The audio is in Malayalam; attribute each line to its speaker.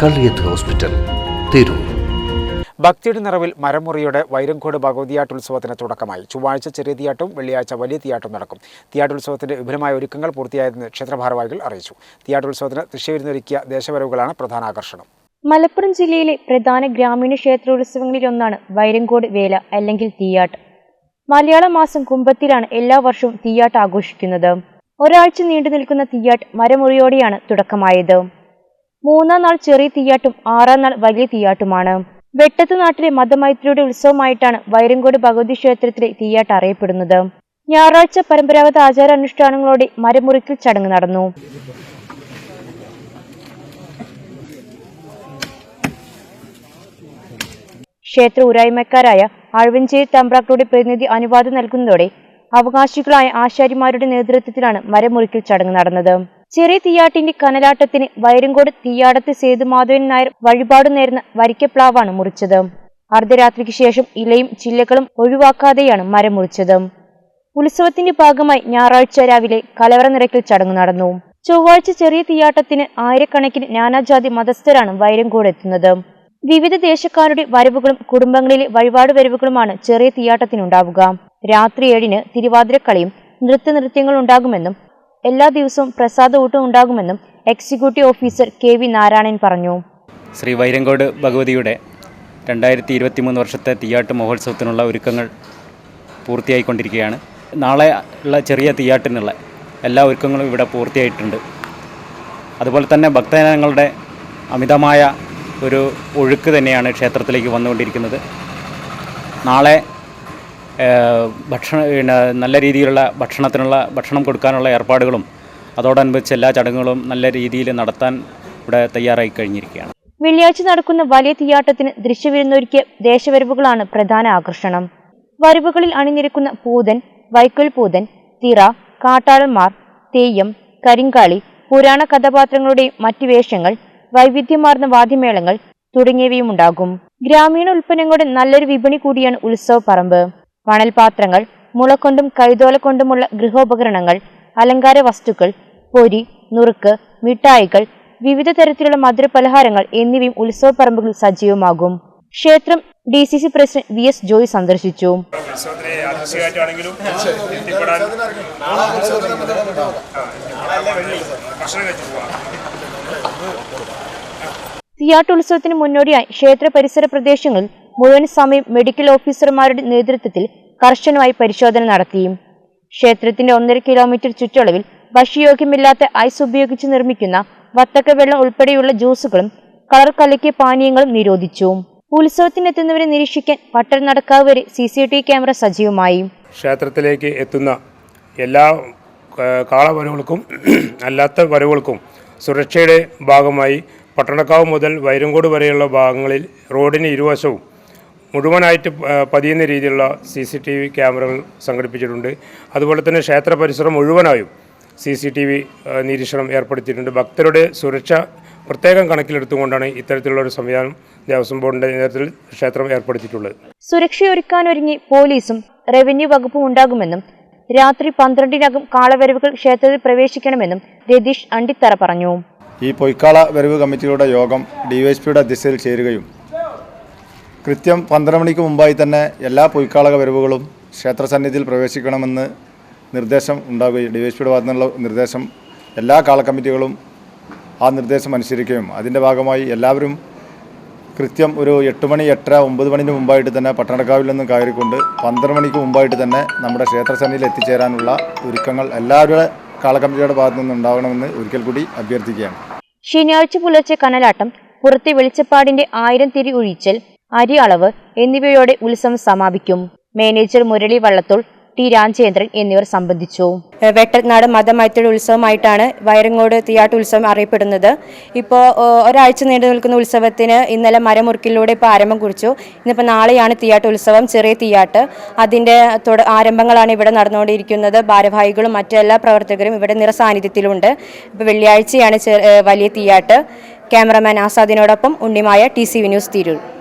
Speaker 1: കള്ളിയത്ത് ഹോസ്പിറ്റൽ തിരൂർ.
Speaker 2: ഭക്തിയുടെ നിറവിൽ മരമുറിയുടെ വൈരങ്കോട് ഭഗവതിയാട്ട് ഉത്സവത്തിന് തുടക്കമായി. ചൊവ്വാഴ്ച ചെറിയ തീയാട്ടും വെള്ളിയാഴ്ച വലിയ തീയാട്ടും നടക്കും. തീയാട്ടുത്സവത്തിന്റെ വിപുലമായ ഒരുക്കങ്ങൾ പൂർത്തിയായതെന്ന് ക്ഷേത്രഭാരവാഹികൾ അറിയിച്ചു. തീയാട്ടുത്സവത്തിന് തൃശ്ശൂരിനൊരുക്കിയ ദേശവരവുകളാണ് പ്രധാന ആകർഷണം.
Speaker 3: മലപ്പുറം ജില്ലയിലെ പ്രധാന ഗ്രാമീണ ക്ഷേത്രോത്സവങ്ങളിലൊന്നാണ് വൈരങ്കോട് വേല അല്ലെങ്കിൽ തീയാട്ട് മലയാള മാസം കുംഭത്തിലാണ് എല്ലാ വർഷവും തീയാട്ട് ആഘോഷിക്കുന്നത്. ഒരാഴ്ച നീണ്ടു നിൽക്കുന്ന തീയാട്ട് മരമുറിയോടെയാണ് തുടക്കമായത്. മൂന്നാം നാൾ ചെറിയ തീയാട്ടും ആറാം നാൾ വലിയ തീയാട്ടുമാണ്. വെട്ടത്ത് നാട്ടിലെ മതമൈത്രിയുടെ ഉത്സവമായിട്ടാണ് വൈരങ്കോട് ഭഗവതി ക്ഷേത്രത്തിലെ തീയാട്ട് അറിയപ്പെടുന്നത്. ഞായറാഴ്ച പരമ്പരാഗത ആചാരാനുഷ്ഠാനങ്ങളോടെ മരമുറിക്കൽ ചടങ്ങ് നടന്നു. ക്ഷേത്ര ഉരായ്മക്കാരായ ആഴ്വഞ്ചേരി തമ്പ്രാക്കളുടെ പ്രതിനിധി അനുവാദം നൽകുന്നതോടെ അവകാശികളായ ആശാരിമാരുടെ നേതൃത്വത്തിലാണ് മരമുറിക്കൽ ചടങ്ങ് നടന്നത്. ചെറിയ തീയാട്ടിന്റെ കനലാട്ടത്തിന് വൈരങ്കോട് തീയാടത്ത് സേതുമാധവൻ നായർ വഴിപാട് നേർന്ന് വരിക്കപ്ലാവാണ് മുറിച്ചത്. അർദ്ധരാത്രിക്ക് ശേഷം ഇലയും ചില്ലകളും ഒഴിവാക്കാതെയാണ് മരം മുറിച്ചത്. ഉത്സവത്തിന്റെ ഭാഗമായി ഞായറാഴ്ച രാവിലെ കലവറ നിറയ്ക്കൽ ചടങ്ങ് നടന്നു. ചൊവ്വാഴ്ച ചെറിയ തീയാട്ടത്തിന് ആയിരക്കണക്കിന് നാനാജാതി മതസ്ഥരാണ് വൈരങ്കോട് എത്തുന്നത്. വിവിധ ദേശക്കാരുടെ വരവുകളും കുടുംബങ്ങളിലെ വഴിപാട് വരവുകളുമാണ് ചെറിയ തീയാട്ടത്തിനുണ്ടാവുക. രാത്രി ഏഴിന് തിരുവാതിരക്കളിയും നൃത്തനൃത്യങ്ങൾ ഉണ്ടാകുമെന്നും എല്ലാ ദിവസവും പ്രസാദ ഊട്ടം ഉണ്ടാകുമെന്നും executive officer K V Narayanan പറഞ്ഞു.
Speaker 4: ശ്രീ വൈരങ്കോട് ഭഗവതിയുടെ രണ്ടായിരത്തി ഇരുപത്തി മൂന്ന് വർഷത്തെ തീയാട്ട് മഹോത്സവത്തിനുള്ള ഒരുക്കങ്ങൾ പൂർത്തിയായിക്കൊണ്ടിരിക്കുകയാണ്. നാളെ ഉള്ള ചെറിയ തീയാട്ടിനുള്ള എല്ലാ ഒരുക്കങ്ങളും ഇവിടെ പൂർത്തിയായിട്ടുണ്ട്. അതുപോലെ തന്നെ ഭക്തജനങ്ങളുടെ അമിതമായ ഒരു ഒഴുക്ക് തന്നെയാണ് ക്ഷേത്രത്തിലേക്ക് വന്നുകൊണ്ടിരിക്കുന്നത്. നാളെ ഭക്ഷണ നല്ല രീതിയിലുള്ള ഭക്ഷണത്തിനുള്ള ഭക്ഷണം കൊടുക്കാനുള്ള ഏർപ്പാടുകളും അതോടനുബന്ധിച്ച് എല്ലാ ചടങ്ങുകളും നല്ല രീതിയിൽ നടത്താൻ ഇവിടെ തയ്യാറായി കഴിഞ്ഞിരിക്കുകയാണ്.
Speaker 3: വെള്ളിയാഴ്ച നടക്കുന്ന വലിയ തീയാട്ടത്തിന് ദൃശ്യവിരുന്നൊരുക്കിയ ദേശവരവുകളാണ് പ്രധാന ആകർഷണം. വരവുകളിൽ അണിനിരക്കുന്ന പൂതൻ വൈക്കൽ പൂതൻ തിറ കാട്ടാളന്മാർ തെയ്യം കരിങ്കാളി പുരാണ കഥാപാത്രങ്ങളുടെയും മറ്റ് വേഷങ്ങൾ വൈവിധ്യമാർന്ന വാദ്യമേളങ്ങൾ തുടങ്ങിയവയും ഉണ്ടാകും ഗ്രാമീണ ഉൽപ്പന്നങ്ങളുടെ നല്ലൊരു വിപണി കൂടിയാണ് ഉത്സവ പറമ്പ് മണൽപാത്രങ്ങൾ മുളക്കൊണ്ടും കൈതോല കൊണ്ടുമുള്ള ഗൃഹോപകരണങ്ങൾ അലങ്കാര വസ്തുക്കൾ പൊരി നുറുക്ക് മിഠായികൾ വിവിധ തരത്തിലുള്ള മധുരപലഹാരങ്ങൾ എന്നിവയും ഉത്സവ പറമ്പുകളിൽ സജീവമാകും. ക്ഷേത്രം D C C president V S Joy സന്ദർശിച്ചു. തീയാട്ടുത്സവത്തിന് മുന്നോടിയായി ക്ഷേത്ര പരിസര പ്രദേശങ്ങളിൽ മുഴുവൻ സമയം മെഡിക്കൽ ഓഫീസർമാരുടെ നേതൃത്വത്തിൽ കർശനമായി പരിശോധന നടത്തി ക്ഷേത്രത്തിന്റെ ഒന്നര കിലോമീറ്റർ ചുറ്റളവിൽ ഭക്ഷ്യയോഗ്യമില്ലാത്ത ഐസ് ഉപയോഗിച്ച് നിർമ്മിക്കുന്ന വത്തക്ക വെള്ളം ഉൾപ്പെടെയുള്ള ജ്യൂസുകളും കളർ കലക്കിയ പാനീയങ്ങളും നിരോധിച്ചു. ഉത്സവത്തിനെത്തുന്നവരെ നിരീക്ഷിക്കാൻ പട്ടണം നടക്കാവ് വരെ സി സി ടി ക്യാമറ സജീവമായി.
Speaker 5: ക്ഷേത്രത്തിലേക്ക് എത്തുന്ന എല്ലാ കാളവരവുകൾക്കും അല്ലാത്ത വരവുകൾക്കും സുരക്ഷയുടെ ഭാഗമായി പട്ടണക്കാവ് മുതൽ വൈരങ്കോട് വരെയുള്ള ഭാഗങ്ങളിൽ റോഡിന് ഇരുവശവും മുഴുവനായിട്ട് പതിയുന്ന രീതിയിലുള്ള സി സി ടി വി ക്യാമറകൾ സംഘടിപ്പിച്ചിട്ടുണ്ട്. അതുപോലെ തന്നെ ക്ഷേത്ര പരിസരം മുഴുവനായും സി സി ടി വി നിരീക്ഷണം ഏർപ്പെടുത്തിയിട്ടുണ്ട്. ഭക്തരുടെ സുരക്ഷ പ്രത്യേകം കണക്കിലെടുത്തുകൊണ്ടാണ് ഇത്തരത്തിലുള്ള ഒരു സംവിധാനം ദേവസ്വം ബോർഡിന്റെ നേതൃത്വത്തിൽ ക്ഷേത്രം ഏർപ്പെടുത്തിയിട്ടുള്ളത്.
Speaker 3: സുരക്ഷയൊരുക്കാനൊരുങ്ങി പോലീസും റവന്യൂ വകുപ്പും ഉണ്ടാകുമെന്നും രാത്രി പന്ത്രണ്ടിനകം കാളവരവുകൾ ക്ഷേത്രത്തിൽ പ്രവേശിക്കണമെന്നും രതീഷ് അണ്ടിത്തറ പറഞ്ഞു.
Speaker 6: ഈ പൊയ്ക്കാള വരവ് കമ്മിറ്റിയുടെ യോഗം ഡിവൈഎസ്പിയുടെ അധ്യക്ഷതയിൽ ചേരുകയും കൃത്യം പന്ത്രണ്ട് മണിക്ക് മുമ്പായി തന്നെ എല്ലാ പൊയ്ക്കാളക വരവുകളും ക്ഷേത്രസന്നിധിയിൽ പ്രവേശിക്കണമെന്ന് നിർദ്ദേശം ഉണ്ടാവുകയും ഭാഗത്തു നിന്നുള്ള നിർദ്ദേശം എല്ലാ കാള കമ്മിറ്റികളും ആ നിർദ്ദേശം അനുസരിക്കുകയും അതിന്റെ ഭാഗമായി എല്ലാവരും കൃത്യം ഒരു എട്ട് മണി എട്ടര ഒമ്പത് മണിന് മുമ്പായിട്ട് തന്നെ പട്ടണക്കാവിൽ നിന്ന് കയറിക്കൊണ്ട് പന്ത്രണ്ട് മണിക്ക് മുമ്പായിട്ട് തന്നെ നമ്മുടെ ക്ഷേത്രസന്നിധിയിൽ എത്തിച്ചേരാനുള്ള ഒരുക്കങ്ങൾ എല്ലാവരുടെ കാളക്കമ്മിറ്റിയുടെ ഭാഗത്തു നിന്നുണ്ടാവണമെന്ന് ഒരിക്കൽ കൂടി അഭ്യർത്ഥിക്കുകയാണ്.
Speaker 3: ശനിയാഴ്ച പുലർച്ചെ കനലാട്ടം പുറത്തെ വെളിച്ചപ്പാടിന്റെ ആയിരം തിരി ഒഴിച്ചൽ അരി അളവ് എന്നിവയോടെ ഉത്സവം സമാപിക്കും. മാനേജർ മുരളി വള്ളത്തോൾ ടി രാജേന്ദ്രൻ എന്നിവർ സംബന്ധിച്ചു.
Speaker 7: വെട്ടനാട് മതമൈത്രിയുടെ ഉത്സവമായിട്ടാണ് വയറങ്ങോട് തീയാട്ട് ഉത്സവം അറിയപ്പെടുന്നത്. ഇപ്പോൾ ഒരാഴ്ച നീണ്ടു നിൽക്കുന്ന ഉത്സവത്തിന് ഇന്നലെ മരമുറുക്കിലൂടെ ഇപ്പോൾ ആരംഭം കുറിച്ചു. ഇന്നിപ്പോൾ നാളെയാണ് തീയാട്ട് ഉത്സവം ചെറിയ തീയാട്ട്. അതിന്റെ തുട ആരംഭങ്ങളാണ് ഇവിടെ നടന്നുകൊണ്ടിരിക്കുന്നത്. ഭാരവാഹികളും മറ്റെല്ലാ പ്രവർത്തകരും ഇവിടെ നിറസാന്നിധ്യത്തിലുണ്ട് ഇപ്പോൾ വെള്ളിയാഴ്ചയാണ് വലിയ തീയാട്ട്. Cameraman ആസാദിനോടൊപ്പം Unnimaya T C V news Tirur.